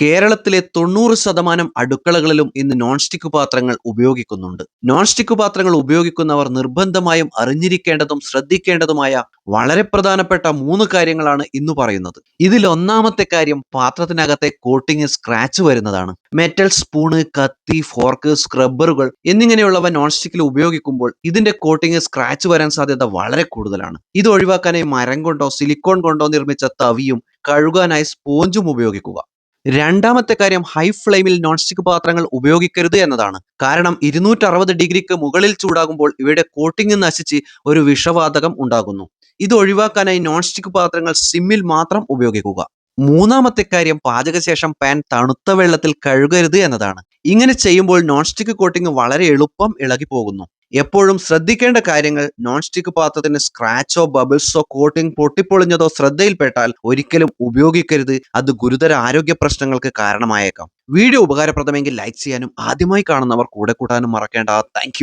കേരളത്തിലെ തൊണ്ണൂറ് ശതമാനം അടുക്കളകളിലും ഇന്ന് നോൺ സ്റ്റിക്ക് പാത്രങ്ങൾ ഉപയോഗിക്കുന്നുണ്ട്. നോൺ സ്റ്റിക്ക് പാത്രങ്ങൾ ഉപയോഗിക്കുന്നവർ നിർബന്ധമായും അറിഞ്ഞിരിക്കേണ്ടതും ശ്രദ്ധിക്കേണ്ടതുമായ വളരെ പ്രധാനപ്പെട്ട മൂന്ന് കാര്യങ്ങളാണ് ഇന്ന് പറയുന്നത്. ഇതിൽ ഒന്നാമത്തെ കാര്യം പാത്രത്തിനകത്തെ കോട്ടിങ് സ്ക്രാച്ച് വരുന്നതാണ്. മെറ്റൽ സ്പൂണ് കത്തി ഫോർക്ക് സ്ക്രബ്ബറുകൾ എന്നിങ്ങനെയുള്ളവ നോൺ സ്റ്റിക്കിൽ ഉപയോഗിക്കുമ്പോൾ ഇതിന്റെ കോട്ടിങ് സ്ക്രാച്ച് വരാൻ സാധ്യത വളരെ കൂടുതലാണ്. ഇത് ഒഴിവാക്കാനായി മരം കൊണ്ടോ സിലിക്കോൺ കൊണ്ടോ നിർമ്മിച്ച തവിയും കഴുകാനായി സ്പോഞ്ചും ഉപയോഗിക്കുക. രണ്ടാമത്തെ കാര്യം ഹൈ ഫ്ലെയിമിൽ നോൺ സ്റ്റിക്ക് പാത്രങ്ങൾ ഉപയോഗിക്കരുത് എന്നതാണ്. കാരണം ഇരുന്നൂറ്ററുപത് ഡിഗ്രിക്ക് മുകളിൽ ചൂടാകുമ്പോൾ ഇവയുടെ കോട്ടിംഗ് നശിച്ച് ഒരു വിഷവാതകം ഉണ്ടാകുന്നു. ഇത് ഒഴിവാക്കാനായി നോൺ സ്റ്റിക്ക് പാത്രങ്ങൾ സിമ്മിൽ മാത്രം ഉപയോഗിക്കുക. മൂന്നാമത്തെ കാര്യം പാചകശേഷം പാൻ തണുത്ത വെള്ളത്തിൽ കഴുകരുത് എന്നതാണ്. ഇങ്ങനെ ചെയ്യുമ്പോൾ നോൺ സ്റ്റിക്ക് കോട്ടിംഗ് വളരെ എളുപ്പം ഇളകി പോകുന്നു എപ്പോഴും ശ്രദ്ധിക്കേണ്ട കാര്യങ്ങൾ നോൺ സ്റ്റിക്ക് പാത്രത്തിന് സ്ക്രാച്ചോ ബബിൾസോ കോട്ടിംഗ് പൊട്ടിപ്പൊളിഞ്ഞതോ ശ്രദ്ധയിൽപ്പെട്ടാൽ ഒരിക്കലും ഉപയോഗിക്കരുത്. അത് ഗുരുതര ആരോഗ്യ പ്രശ്നങ്ങൾക്ക് കാരണമായേക്കാം. വീഡിയോ ഉപകാരപ്രദമെങ്കിൽ ലൈക്ക് ചെയ്യാനും ആദ്യമായി കാണുന്നവർ കൂടെ കൂട്ടാനും മറക്കേണ്ട. താങ്ക്